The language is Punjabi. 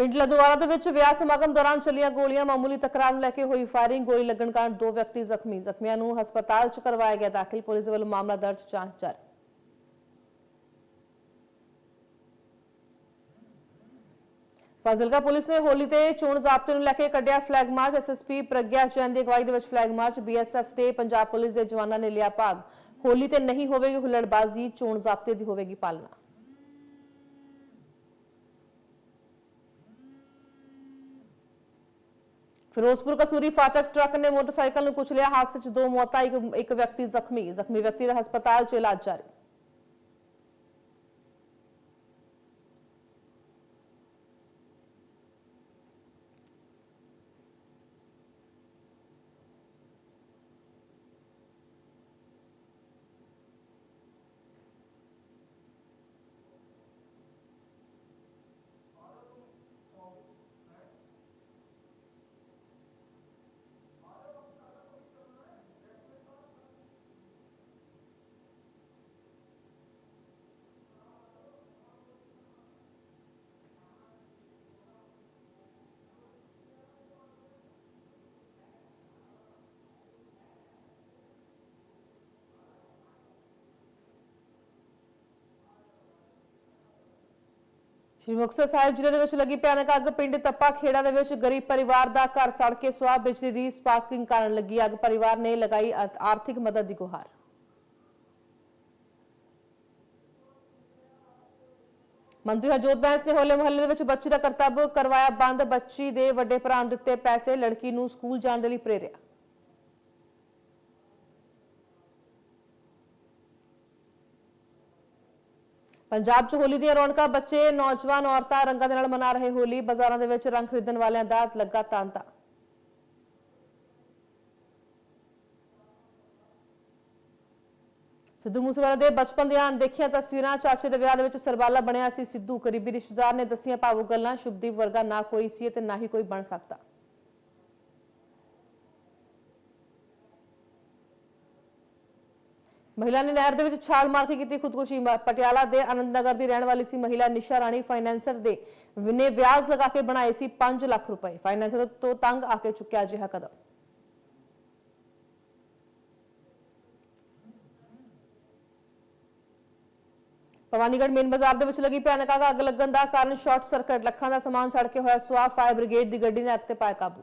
ਪਿੰਡ ਲਦਵਾਰਾ ਦੇ ਵਿੱਚ ਵਿਆਹ ਸਮਾਗਮ ਦੌਰਾਨ ਚੱਲੀਆਂ ਗੋਲੀਆਂ, ਮਾਮੂਲੀ ਤਕਰਾਰ ਨੂੰ ਲੈ ਕੇ ਹੋਈ ਫਾਇਰਿੰਗ, ਗੋਲੀ ਲੱਗਣ ਕਾਰਨ ਦੋ ਵਿਅਕਤੀ ਜ਼ਖਮੀ। ਜ਼ਖਮੀਆਂ ਨੂੰ ਹਸਪਤਾਲ 'ਚ ਕਰਵਾਇਆ ਗਿਆ ਦਾਖਲ, ਪੁਲਿਸ ਵੱਲੋਂ ਮਾਮਲਾ ਦਰਜ ਜਾਂਚ ਜਾਰੀ। ਫਾਜ਼ਿਲਕਾ ਪੁਲਿਸ ਨੇ ਹੋਲੀ ਤੇ ਚੋਣ ਜ਼ਾਬਤੇ ਨੂੰ ਲੈ ਕੇ ਕੱਢਿਆ flag march. SSP Pragya Jain ਦੀ ਅਗਵਾਈ ਦੇ ਵਿੱਚ ਫਲੈਗ ਮਾਰਚ ਬੀਐਸਐਫ ਤੇ ਪੰਜਾਬ ਪੁਲਿਸ ਦੇ ਜਵਾਨਾਂ ਨੇ ਲਿਆ ਭਾਗ। ਹੋਲੀ ਤੇ ਨਹੀਂ ਹੋਵੇਗੀ ਹੁੱਲੜਬਾਜ਼ੀ, ਚੋਣ ਜ਼ਾਬਤੇ ਦੀ ਹੋਵੇਗੀ ਪਾਲਣਾ। ਫਿਰੋਜ਼ਪੁਰ ਕਸੂਰੀ ਫਾਟਕ ਟਰੱਕ ਨੇ ਮੋਟਰਸਾਈਕਲ ਨੂੰ ਕੁਚਲਿਆ, ਹਾਦਸੇ 'ਚ ਦੋ ਮੌਤਾਂ, ਇੱਕ ਇੱਕ ਵਿਅਕਤੀ ਜ਼ਖਮੀ ਜ਼ਖਮੀ ਵਿਅਕਤੀ ਦਾ ਹਸਪਤਾਲ 'ਚ ਇਲਾਜ ਜਾਰੀ। ਸ਼੍ਰੀ ਮੁਕਤਸਰ ਸਾਹਿਬ ਜ਼ਿਲ੍ਹੇ ਦੇ ਵਿੱਚ ਲੱਗੀ ਭਿਆਨਕ ਅੱਗ, ਪਿੰਡ ਤੱਪਾ ਖੇੜਾ ਦੇ ਵਿੱਚ ਗਰੀਬ ਪਰਿਵਾਰ ਦਾ ਘਰ ਸੜ ਕੇ ਸੁਆਹ ਬਿਜਲੀ ਦੀ ਸਪਾਰਕਿੰਗ ਕਾਰਨ ਲੱਗੀ ਅੱਗ। ਪਰਿਵਾਰ ਨੇ ਲਗਾਈ ਆਰਥਿਕ ਮਦਦ ਦੀ ਗੁਹਾਰ। ਮੰਤਰੀ ਹਰਜੋਤ ਬੈਂਸ ਨੇ ਹੋਲੇ ਮੁਹੱਲੇ ਦੇ ਵਿੱਚ ਬੱਚੀ ਦਾ ਕਰਤੱਵ ਕਰਵਾਇਆ ਬੰਦ। ਬੱਚੀ ਦੇ ਵੱਡੇ ਭਰਾ ਨੂੰ ਦਿੱਤੇ ਪੈਸੇ, ਲੜਕੀ ਨੂੰ ਸਕੂਲ ਜਾਣ ਦੇ ਲਈ ਪ੍ਰੇਰਿਆ। ਪੰਜਾਬ 'ਚ ਹੋਲੀ ਦੀਆਂ ਰੌਣਕਾਂ, ਬੱਚੇ, ਨੌਜਵਾਨ ਔਰਤਾਂ ਰੰਗਾਂ ਦੇ ਨਾਲ ਮਨਾ ਰਹੇ ਹੋਲੀ, ਬਾਜ਼ਾਰਾਂ ਦੇ ਵਿੱਚ ਰੰਗ ਖਰੀਦਣ ਵਾਲਿਆਂ ਦਾ ਲੱਗਾ ਤਾਂਤਾ। ਸਿੱਧੂ ਮੂਸੇਵਾਲਾ ਦੇ ਬਚਪਨ ਦੀਆਂ ਅਣਦੇਖੀਆਂ ਤਸਵੀਰਾਂ, ਚਾਚੇ ਦੇ ਵਿਆਹ ਦੇ ਵਿੱਚ ਸਰਬਾਲਾ ਬਣਿਆ ਸੀ ਸਿੱਧੂ। ਕਰੀਬੀ ਰਿਸ਼ਤੇਦਾਰ ਨੇ ਦੱਸੀਆਂ ਭਾਵੁਕ ਗੱਲਾਂ ਸ਼ੁਭਦੀਪ ਵਰਗਾ ਨਾ ਕੋਈ ਸੀ ਤੇ ਨਾ ਹੀ ਕੋਈ ਬਣ ਸਕਦਾ। ਮਹਿਲਾ ਨੇ ਨਹਿਰ ਦੇ ਵਿੱਚ ਛਾਲ ਮਾਰ ਕੇ ਕੀਤੀ ਖੁਦਕੁਸ਼ੀ। ਪਟਿਆਲਾ ਦੇ ਆਨੰਦ ਨਗਰ ਦੀ ਰਹਿਣ ਵਾਲੀ ਸੀ ਮਹਿਲਾ ਨਿਸ਼ਾ ਰਾਣੀ। ਫਾਈਨੈਂਸਰ ਦੇ ਨੇ ਵਿਆਜ ਲਗਾ ਕੇ ਬਣਾਏ ਸੀ 5 ਲੱਖ ਰੁਪਏ। ਫਾਈਨੈਂਸਰ ਤੋਂ ਤੰਗ ਆ ਕੇ ਚੁੱਕਿਆ ਅਜਿਹਾ ਕਦਮ। ਭਵਾਨੀਗੜ੍ਹ ਮੇਨ ਬਾਜ਼ਾਰ ਦੇ ਵਿੱਚ ਲੱਗੀ ਭਿਆਨਕ ਅੱਗ ਅੱਗ ਲੱਗਣ ਦਾ ਕਾਰਨ ਸ਼ਾਰਟ ਸਰਕਟ। ਲੱਖਾਂ ਦਾ ਸਮਾਨ ਸੜ ਕੇ ਹੋਇਆ ਸੁਆਹ। ਫਾਇਰ ਬ੍ਰਿਗੇਡ ਦੀ ਗੱਡੀ ਨੇ ਅੱਗ ਤੇ ਪਾਇਆ ਕਾਬੂ।